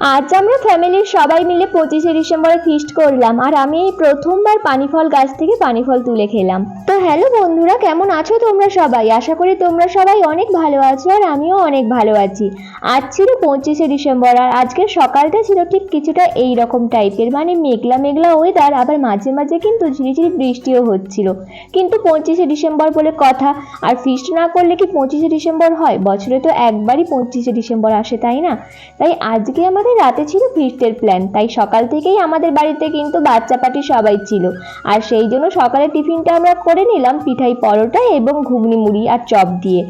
আজ আমরা ফ্যামিলির সবাই মিলে পঁচিশে ডিসেম্বরে ফিস্ট করলাম আর আমি এই প্রথমবার পানিফল গাছ থেকে পানিফল তুলে খেলাম। তো হ্যালো বন্ধুরা, কেমন আছো তোমরা সবাই? আশা করি তোমরা সবাই অনেক ভালো আছো আর আমিও অনেক ভালো আছি। আজ ছিল পঁচিশে ডিসেম্বর আর আজকের সকালটা ছিল ঠিক কিছুটা এই রকম টাইপের মানে মেঘলা মেঘলা ওয়েদার আবার মাঝে মাঝে কিন্তু ঝিরিঝিরি বৃষ্টিও হচ্ছিল। কিন্তু পঁচিশে ডিসেম্বর বলে কথা, আর ফিস্ট না করলে কি পঁচিশে ডিসেম্বর হয়? বছরে তো একবারই পঁচিশে ডিসেম্বর আসে, তাই না? তাই আজকে আমাদের রাতে ছিল ফিস্টের প্ল্যান তাই সকাল থেকেই আমাদের বাড়িতে কিন্তু বাচ্চা পাটি সবাই ছিল। আর সেই জন্য সকালে টিফিনটা আমরা করে নিলাম পিঠাই পরোটা এবং ঘুগনি মুড়ি আর চপ দিয়ে।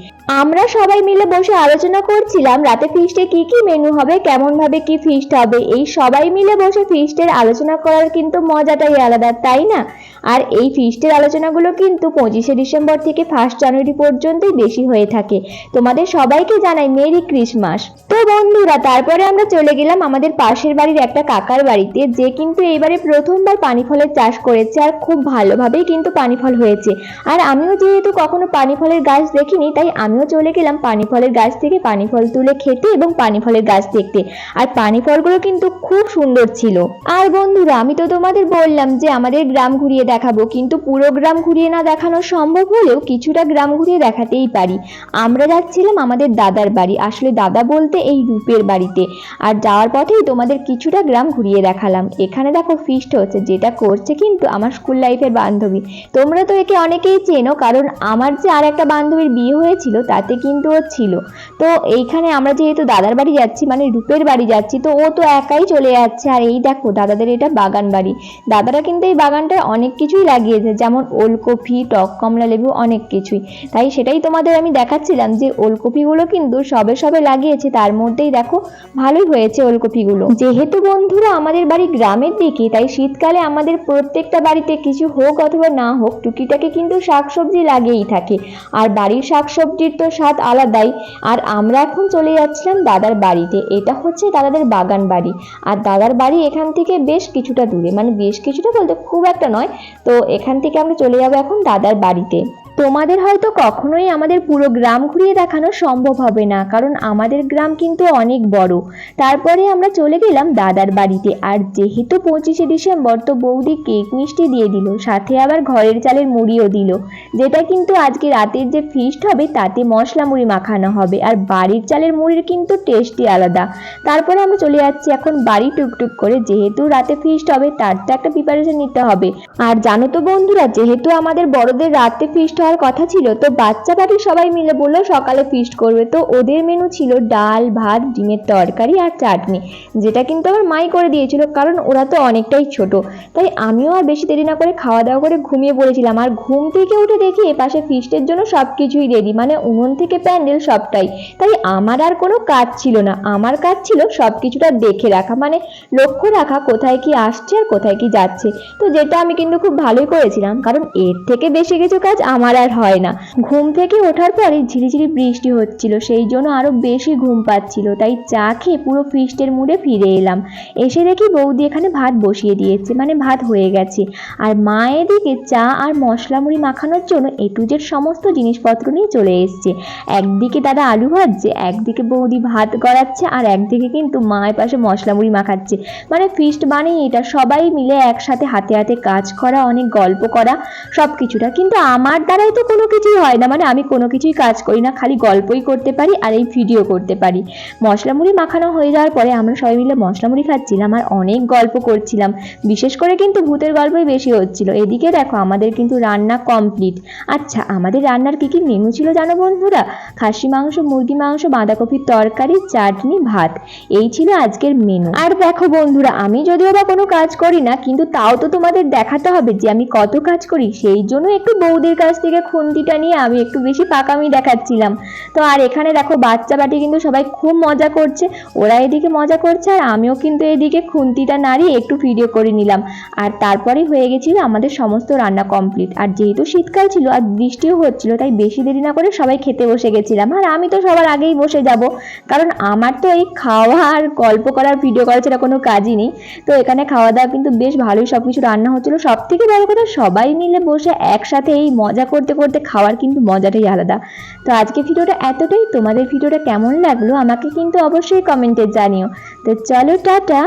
আমরা সবাই মিলে বসে আলোচনা করছিলাম রাতে ফিস্টে কি কি মেনু হবে কেমন ভাবে কি ফিস্ট হবে। এই সবাই মিলে বসে ফিস্টের আলোচনা করার কিন্তু মজাটাই আলাদা, তাই না? আর এই ফিস্টের আলোচনাগুলো কিন্তু পঁচিশে ডিসেম্বর থেকে ফার্স্ট জানুয়ারি পর্যন্তই বেশি হয়ে থাকে। তোমাদের সবাইকে জানাই মেরি ক্রিসমাস তো বন্ধুরা, তারপরে আমরা চলে গেলাম আমাদের পাশের বাড়ির একটা কাকার বাড়িতে, যে কিন্তু এইবারে প্রথমবার পানি ফলের চাষ করেছে আর খুব ভালোভাবেই কিন্তু পানি ফল হয়েছে। আর আমিও যেহেতু কখনো পানি ফলের গাছ দেখিনি, তাই আমিও চলে গেলাম পানি ফলের গাছ থেকে পানি ফল তুলে খেতে এবং পানি ফলের গাছ দেখতে। আর পানি ফলগুলো কিন্তু খুব সুন্দর ছিল। আর বন্ধুরা, আমি তো তোমাদের বললাম যে আমাদের গ্রাম ঘুরিয়ে দেখাবো, কিন্তু পুরো গ্রাম ঘুরিয়ে না দেখানো সম্ভব হলেও কিছুটা গ্রাম ঘুরিয়ে দেখাতেই পারি। আমরা যাচ্ছিলাম আমাদের দাদার বাড়ি, আসলে দাদা বলতে এই রূপের বাড়িতে। আর যাওয়ার পথেই তোমাদের কিছুটা গ্রাম ঘুরিয়ে দেখালাম। এখানে দেখো ফিস্ট হচ্ছে, যেটা করছে কিন্তু আমার স্কুল লাইফের বান্ধবী। তোমরা তো একে অনেকেই চেনো, কারণ আমার যে আর একটা বান্ধবীর বিয়ে হয়েছিল, তাতে কিন্তু ও ছিল। তো এইখানে আমরা যেহেতু দাদার বাড়ি যাচ্ছি মানে রূপের বাড়ি যাচ্ছি, তো ও তো একাই চলে যাচ্ছে। আর এই দেখো, দাদাদের এটা বাগান বাড়ি। দাদারা কিন্তু এই বাগানটায় অনেক কিছুই লাগিয়েছে, যেমন ওলকপি, টক কমলা লেবু, অনেক কিছুই। তাই সেটাই তোমাদের আমি দেখাচ্ছিলাম যে ওলকপিগুলো কিন্তু সবে সবে লাগিয়েছে, তার মধ্যেই দেখো ভালোই হয়েছে। ওলকপিগুলো যেহেতু বন্ধুরা আমাদের বাড়ি গ্রামের দিকে, তাই শীতকালে আমাদের প্রত্যেকটা বাড়িতে কিছু হোক অথবা না হোক, টুকিটাকে কিন্তু শাকসবজি লাগেই থাকে। আর বাড়ির শাকসবজির তো স্বাদ আলাদাই। আর আমরা এখন চলে যাচ্ছিলাম দাদার বাড়িতে। এটা হচ্ছে দাদাদের বাগান বাড়ি। আর দাদার বাড়ি এখান থেকে বেশ কিছুটা দূরে। মানে বেশ কিছুটা বলতে খুব একটা নয়। তো এখান থেকে আমরা চলে যাব এখন দাদার বাড়িতে। তোমাদের হয়তো কখনোই আমাদের পুরো গ্রাম ঘুরিয়ে দেখানো সম্ভব হবে না, কারণ আমাদের গ্রাম কিন্তু অনেক বড়। তারপরে আমরা চলে গেলাম দাদার বাড়িতে, আর যেহেতু পঁচিশে ডিসেম্বর, তো বৌদি কেক মিষ্টি দিয়ে দিল, সাথে আবার ঘরের চালের মুড়িও দিল। যেটা কিন্তু আজকে রাতের যে ফিস্ট হবে, তাতে মশলা মুড়ি মাখানো হবে, আর বাড়ির চালের মুড়ির কিন্তু টেস্টই আলাদা। তারপরে আমরা চলে যাচ্ছি এখন বাড়ি টুকটুক করে, যেহেতু রাতে ফিস্ট হবে, তার তো একটা প্রিপারেশন নিতে হবে। আর জানো তো বন্ধুরা, যেহেতু আমাদের বড়দের রাতে ফিস্ট হওয়ার কথা ছিল, তো বাচ্চা পাটি সবাই মিলে বলল, সকালে ফিস্ট করবে। তো ওদের মেনু ছিল ডাল, ভাত, ডিমের তরকারি আর চাটনি, যেটা কিন্তু আমার মাই করে দিয়েছিল, কারণ ওরা তো অনেকটাই ছোট। তাই আমিও আর বেশি দেরি না করে খাওয়া দাওয়া করে ঘুমিয়ে পড়েছিলাম। আর ঘুম থেকে উঠে দেখি এপাশে ফিস্টের জন্য সব কিছুই রেডি মানে উনুন থেকে প্যান্ডেল সবটাই। তাই আমার আর কোনো কাজ ছিল না। আমার কাজ ছিল সব কিছুটা দেখে রাখা মানে লক্ষ্য রাখা, কোথায় কি আসছে আর কোথায় কি যাচ্ছে। তো যেটা আমি কিন্তু খুব ভালোই করেছিলাম, কারণ এর থেকে বেশি কিছু কাজ আমার আর হয় না। ঘুম থেকে ওঠার পরে ঝিরিঝিরি বৃষ্টি হচ্ছিল, সেই জন্য আরও বেশি ঘুম পাচ্ছিল। তাই চা খেয়ে পুরো ফিস্টের মুড়ে ফিরে এলাম। এসে দেখি বৌদি এখানে ভাত বসিয়ে দিয়েছে মানে ভাত হয়ে গেছে। আর মা এদিকে চা আর মশলা মুড়ি মাখানোর জন্য এ টু জেড সমস্ত জিনিসপত্র নিয়ে চলে এসছে। একদিকে দাদা আলু ভাজছে, একদিকে বৌদি ভাত গড়াচ্ছে, আর একদিকে কিন্তু মায়ের পাশে মশলা মুড়ি মাখাচ্ছে। মানে ফিস্ট বানিয়ে এটা, সবাই মিলে একসাথে হাতে হাতে কাজ করা, অনেক গল্প করা সব কিছুটা কিন্তু আমার দ্বারাই তো কোনো কিছুই হয় না। মানে আমি কোনো কিছুই কাজ করি না, খালি গল্পই করতে পারি আর এই ভিডিও করতে পারি। মশলা মুড়ি মাখানো হয়ে যাওয়ার পরে আমরা সবাই মিলে মশলা মুড়ি খাচ্ছিলাম আর অনেক গল্প করছিলাম। বিশেষ করে কিন্তু ভূতের গল্পই বেশি হচ্ছিল। এদিকে দেখো আমাদের কিন্তু রান্না কমপ্লিট আচ্ছা আমাদের রান্নার কী কী মেনু ছিল জানো বন্ধুরা? খাসি মাংস, মুরগি মাংস, বাঁধাকপির তরকারি, চাটনি, ভাত। এই ছিল আজকের মেনু আর দেখো বন্ধুরা, আমি যদিও বা কোনো কাজ করি না, কিন্তু তাও তো তোমাদের দেখাতে হবে যে আমি কত কাজ করি। সেই জন্য একটু বৌদির কাছ থেকে খুন্তিটা নিয়ে আমি একটু বেশি পাকামি দেখাচ্ছিলাম। তো আর এখানে দেখো বাচ্চা বাটি কিন্তু সবাই খুব মজা করছে। ওরা এদিকে মজা করছে আর আমিও কিন্তু এদিকে খুন্তিটা নাড়িয়ে একটু ভিডিও করে নিলাম। আর তারপরে হয়ে গেছিল আমাদের সমস্ত রান্না কমপ্লিট। আর যেহেতু শীতকাল ছিল আর বৃষ্টিও হচ্ছিল, তাই বেশি দেরি না করে সবাই খেতে বসে গেছিলাম। আর আমি তো সবার আগেই বসে যাব, কারণ আমার তো এই খাওয়া আর গল্প করার, ভিডিও করা ছাড়া কোনো কাজই নেই। তো এখানে খাওয়া দাওয়া কিন্তু বেশ ভালোই সব কিছু রান্না হচ্ছিল। সব থেকে বড় কথা সবাই মিলে বসে একসাথে এই মজা করতে করতে খাওয়ার কিন্তু মজাটাই আলাদা। তো আজকে ভিডিওটা এতটাই। তোমাদের ভিডিওটা কেমন লাগল আমাকে কিন্তু অবশ্যই কমেন্টে জানিও। তো চলো, টাটা।